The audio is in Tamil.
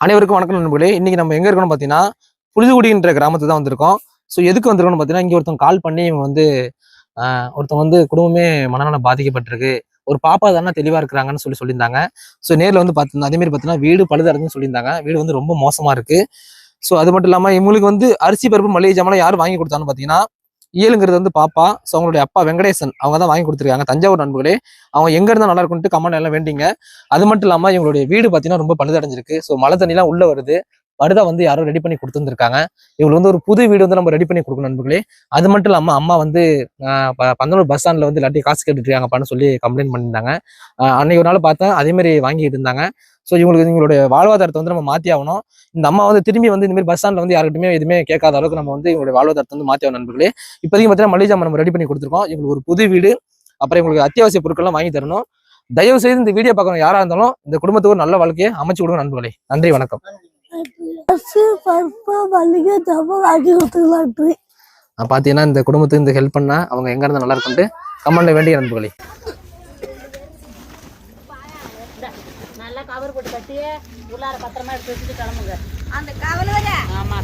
அனைவருக்கும் வணக்கம் நண்பர்களே. இன்னைக்கு நம்ம எங்க இருக்கோம்னு பார்த்தீங்கன்னா புழுதுகுடின்ற கிராமத்துக்கு தான் வந்திருக்கோம். ஸோ எதுக்கு வந்திருக்கோம்னு பார்த்தீங்கன்னா இங்கே ஒருத்தவங்க கால் பண்ணி இவங்க வந்து ஒருத்தவங்க வந்து குடும்பமே மனநலம் பாதிக்கப்பட்டிருக்கு. ஒரு பாப்பா தானே தெளிவா இருக்கிறாங்கன்னு சொல்லி சொல்லியிருந்தாங்க. ஸோ நேரில் வந்து பார்த்து அதே மாதிரி பார்த்தீங்கன்னா வீடு பழுதடைஞ்சுன்னு சொல்லியிருந்தாங்க. வீடு வந்து ரொம்ப மோசமா இருக்கு. ஸோ அது மட்டும் இல்லாமல் இவங்களுக்கு வந்து அரிசி பருப்பு மளிகை ஜாமான் யார் வாங்கி கொடுத்தான்னு பார்த்தீங்கன்னா இயலுங்கிறது வந்து பாப்பா ஸோ அவங்களுடைய அப்பா வெங்கடேசன் அவங்க தான் வாங்கி கொடுத்துருக்காங்க. தஞ்சாவூர் நண்பர்களே அவங்க எங்க இருந்தா நல்லா இருக்கும்ட்டு கமெண்ட் எல்லாம் வேண்டிங்க. அது மட்டும் இல்லாம இவங்களுடைய வீடு பார்த்தீங்கன்னா ரொம்ப பழுதடைஞ்சிருக்கு. ஸோ மழை தண்ணிலாம் உள்ள வருது. படுதா வந்து யாரோ ரெடி பண்ணி கொடுத்துருந்துருக்காங்க. இவங்களுக்கு வந்து ஒரு புது வீடு வந்து நம்ம ரெடி பண்ணி கொடுக்கணும் நண்பர்களே. அது மட்டும் இல்லாமல் அம்மா வந்து ப- பந்தனூர் பஸ் ஸ்டாண்டில் வந்து எல்லாத்தையும் காசு கேட்டுட்டு இருக்காங்கப்பான்னு சொல்லி கம்ப்ளைண்ட் பண்ணியிருந்தாங்க. அன்னைக்கு ஒரு நாள் பார்த்தேன் அதே மாதிரி வாங்கிட்டு இருந்தாங்க. ஸோ இவங்களுக்கு இவங்களுடைய வாழ்வாதாரத்தை வந்து நம்ம மாற்றி ஆகணும். இந்த அம்மா வந்து திரும்பி வந்து இந்த மாதிரி பஸ் ஸ்டாண்டில் வந்து யாருக்கிட்டுமே எதுவுமே கேட்காத அளவுக்கு நம்ம வந்து இவங்களுடைய வாழ்வாதாரத்தை வந்து மாற்றி ஆகணும் நண்பர்களே. இப்போதைக்கு பார்த்தீங்கன்னா மளிகை நம்ம ரெடி பண்ணி கொடுத்துருக்கோம். இவங்களுக்கு ஒரு புது வீடு அப்புறம் இவங்களுக்கு அத்தியாவசிய பொருட்கள்லாம் வாங்கி தரணும். தயவு செய்து இந்த வீடியோ பார்க்கணும் யாராக இருந்தாலும் இந்த குடும்பத்துக்கு ஒரு நல்ல வாழ்க்கையை அமைச்சு கொடுங்க நண்பர்களே. நன்றி வணக்கம். பாத்தீங்கன்னா இந்த குடும்பத்துக்கு இந்த ஹெல்ப் பண்ணா அவங்க எங்க இருந்தா நல்லா இருக்கும்ட்டு கமெண்ட்ல வேண்டிய நண்பர்களே. நல்லா கவர் போட்டு கட்டி உள்ளார பத்திரமா எடுத்து வச்சுட்டு கிளம்புங்க. அந்த கவலை ஆமா.